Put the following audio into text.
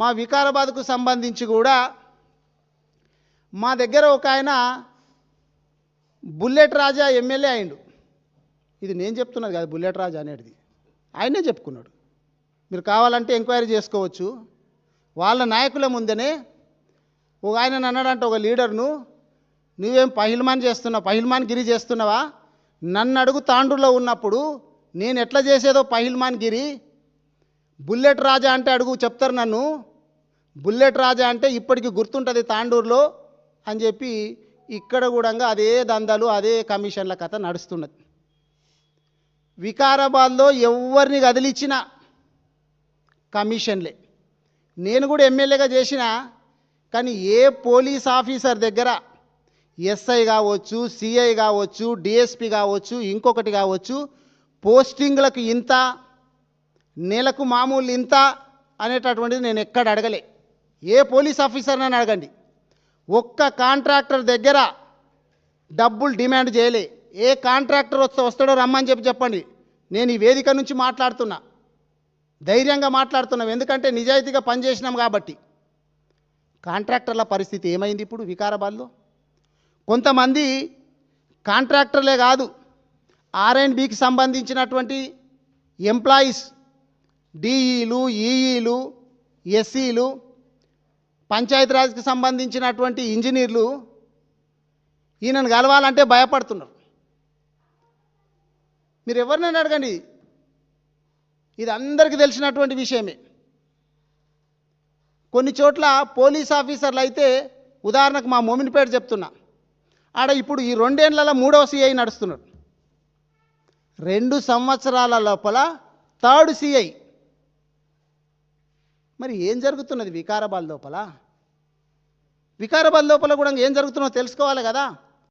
మా వికారాబాద్కు సంబంధించి కూడా మా దగ్గర ఒక ఆయన బుల్లెట్ రాజా ఎమ్మెల్యే అయిండు. ఇది నేను చెప్తున్నది కాదు బుల్లెట్ రాజా అనేది ఆయనే చెప్పుకున్నాడు. మీరు కావాలంటే ఎంక్వైరీ చేసుకోవచ్చు. వాళ్ళ నాయకుల ముందనే ఒక ఆయన అన్నాడంటే ఒక లీడర్ను నువ్వేం పహిల్మాన్ చేస్తున్నావు పహిల్మాన్ గిరి చేస్తున్నావా? నన్ను అడుగు తాండ్రులో ఉన్నప్పుడు నేను ఎట్లా చేసేదో పహిల్మాన్ గిరి బుల్లెట్ రాజా అంటే అడుగు చెప్తారు నన్ను. బుల్లెట్ రాజా అంటే ఇప్పటికి గుర్తుంటుంది తాండూరులో అని చెప్పి ఇక్కడ కూడా అదే దందాలు అదే కమిషన్ల కథ నడుస్తున్నది. వికారాబాద్లో ఎవరిని కదిలిచ్చినా కమిషన్లే. నేను కూడా ఎమ్మెల్యేగా చేసిన కానీ ఏ పోలీస్ ఆఫీసర్ దగ్గర ఎస్ఐ కావచ్చు సిఐ కావచ్చు డిఎస్పి కావచ్చు ఇంకొకటి కావచ్చు పోస్టింగ్లకు ఇంత నెలకు మామూలు ఇంత అనేటటువంటిది నేను ఎక్కడ అడగలే. ఏ పోలీస్ ఆఫీసర్ అని అడగండి. ఒక్క కాంట్రాక్టర్ దగ్గర డబ్బులు డిమాండ్ చేయలే. ఏ కాంట్రాక్టర్ వస్తే వస్తాడో రమ్మని చెప్పి చెప్పండి. నేను ఈ వేదిక నుంచి మాట్లాడుతున్నా. ధైర్యంగా మాట్లాడుతున్నాం. ఎందుకంటే నిజాయితీగా పనిచేసినాం కాబట్టి. కాంట్రాక్టర్ల పరిస్థితి ఏమైంది ఇప్పుడు వికారాబాద్లో? కొంతమంది కాంట్రాక్టర్లే కాదు ఆర్ అండ్ బికి సంబంధించినటువంటి ఎంప్లాయీస్ డిఈలు ఈఈలు ఎస్సీలు పంచాయతీరాజ్కి సంబంధించినటువంటి ఇంజనీర్లు ఈయనను కలవాలంటే భయపడుతున్నారు. మీరు ఎవరినైనా అడగండి. ఇది అందరికీ తెలిసినటువంటి విషయమే. కొన్ని చోట్ల పోలీస్ ఆఫీసర్లు అయితే ఉదాహరణకు మా మోమినిపేట చెప్తున్నా. ఆడ ఇప్పుడు ఈ రెండేళ్ళలో మూడవ సిఐ నడుస్తున్నాడు. రెండు సంవత్సరాల లోపల థర్డ్ సిఐ మరి ఏం జరుగుతున్నది వికారాబాద్ లోపల? వికారాబాద్ లోపల కూడా ఏం జరుగుతుందో తెలుసుకోవాలి కదా.